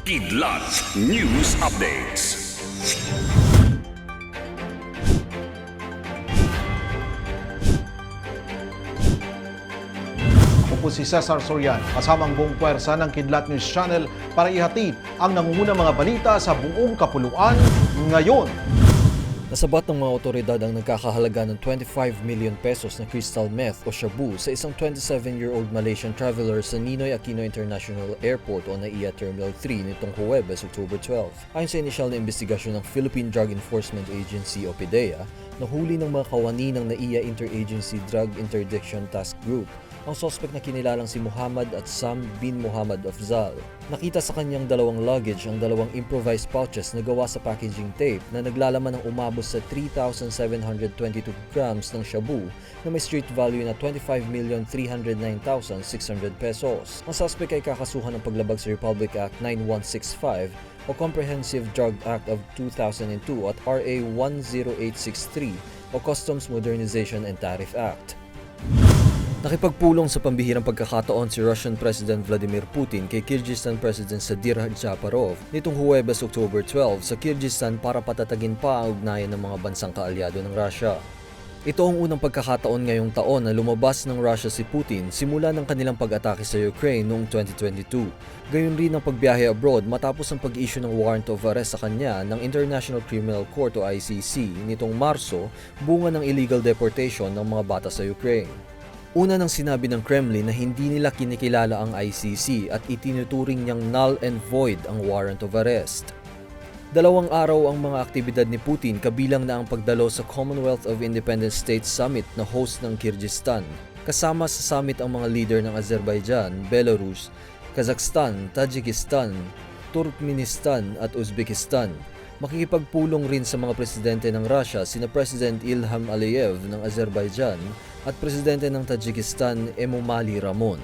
Kidlat News Updates. Ako po si Cesar Sorian, kasama ang buong puwersa ng Kidlat News Channel para ihatid ang nangungunang mga balita sa buong kapuluan ngayon. Nasabat ng mga otoridad ang nagkakahalaga ng 25 million pesos na crystal meth o shabu sa isang 27-year-old Malaysian traveler sa Ninoy Aquino International Airport o NAIA Terminal 3 nitong Huwebes, October 12. Ayon sa inisyal na investigasyon ng Philippine Drug Enforcement Agency o PDEA, nahuli ng mga kawani ng NAIA Interagency Drug Interdiction Task Group ang sospek na kinilalang si Muhammad at Sam bin Muhammad Afzal. Nakita sa kanyang dalawang luggage ang dalawang improvised pouches na gawa sa packaging tape na naglalaman ng umabot sa 3,722 grams ng shabu na may street value na 25,309,600 pesos. Ang suspect ay kakasuhan ng paglabag sa Republic Act 9165 o Comprehensive Drug Act of 2002 at RA 10863 o Customs Modernization and Tariff Act. Nakipagpulong sa pambihirang pagkakataon si Russian President Vladimir Putin kay Kyrgyzstan President Sadir Japarov nitong Huwebes October 12 sa Kyrgyzstan para patatagin pa ang ugnayan ng mga bansang kaalyado ng Russia. Ito ang unang pagkakataon ngayong taon na lumabas ng Russia si Putin simula ng kanilang pag-atake sa Ukraine noong 2022. Gayon rin ang pagbiyahe abroad matapos ang pag-issue ng warrant of arrest sa kanya ng International Criminal Court o ICC nitong Marso bunga ng illegal deportation ng mga bata sa Ukraine. Una nang sinabi ng Kremlin na hindi nila kinikilala ang ICC at itinuturing niyang null and void ang warrant of arrest. Dalawang araw ang mga aktibidad ni Putin kabilang na ang pagdalo sa Commonwealth of Independent States Summit na host ng Kyrgyzstan. Kasama sa summit ang mga leader ng Azerbaijan, Belarus, Kazakhstan, Tajikistan, Turkmenistan at Uzbekistan. Makikipagpulong rin sa mga presidente ng Russia sina President Ilham Aliyev ng Azerbaijan at presidente ng Tajikistan Emomali Ramon.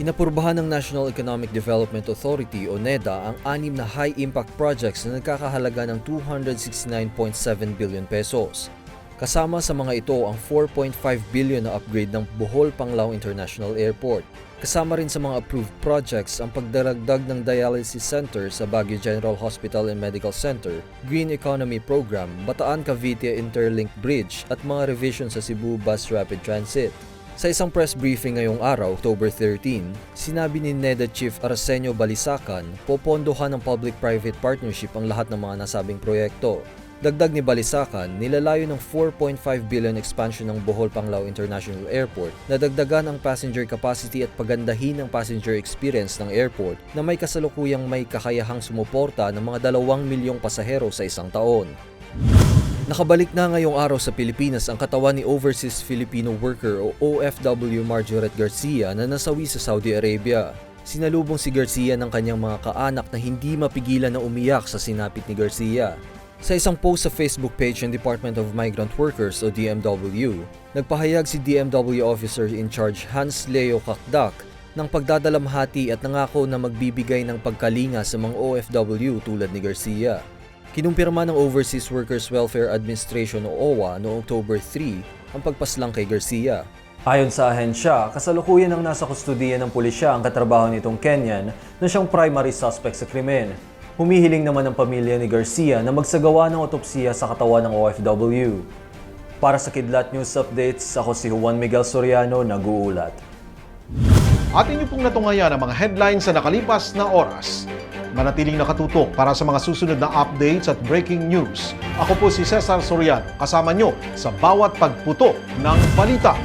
Inapurbahan ng National Economic Development Authority o NEDA ang anim na high-impact projects na nagkakahalaga ng 269.7 billion pesos. Kasama sa mga ito ang 4.5 billion na upgrade ng Bohol Panglao International Airport. Kasama rin sa mga approved projects ang pagdaragdag ng dialysis center sa Baguio General Hospital and Medical Center, Green Economy Program, Bataan Cavite Interlink Bridge at mga revision sa Cebu Bus Rapid Transit. Sa isang press briefing ngayong araw, October 13, sinabi ni NEDA Chief Arsenio Balisacan, popondohan ng public-private partnership ang lahat ng mga nasabing proyekto. Dagdag ni Balisacan, nilalayo ng 4.5 billion expansion ng Bohol Panglao International Airport na dagdagan ang passenger capacity at pagandahin ang passenger experience ng airport na may kasalukuyang may kakayahang sumuporta ng mga dalawang milyong pasahero sa isang taon. Nakabalik na ngayong araw sa Pilipinas ang katawan ni Overseas Filipino Worker o OFW Marjoret Garcia na nasawi sa Saudi Arabia. Sinalubong si Garcia ng kanyang mga kaanak na hindi mapigilan na umiyak sa sinapit ni Garcia. Sa isang post sa Facebook page ng Department of Migrant Workers o DMW, nagpahayag si DMW Officer in Charge Hans Leo Kakdak ng pagdadalamhati at nangako na magbibigay ng pagkalinga sa mga OFW tulad ni Garcia. Kinumpirma ng Overseas Workers Welfare Administration o OWA noong October 3 ang pagpaslang kay Garcia. Ayon sa ahensya, kasalukuyan ang nasa kustudiya ng pulisya ang katrabaho nitong Kenyan na siyang primary suspect sa krimen. Humihiling naman ang pamilya ni Garcia na magsagawa ng otopsiya sa katawan ng OFW. Para sa Kidlat News Updates, ako si Juan Miguel Soriano, nag-uulat. Atin niyo pong natungayan ang mga headlines sa nakalipas na oras. Manatiling nakatutok para sa mga susunod na updates at breaking news. Ako po si Cesar Soriano, kasama nyo sa bawat pagputo ng balita.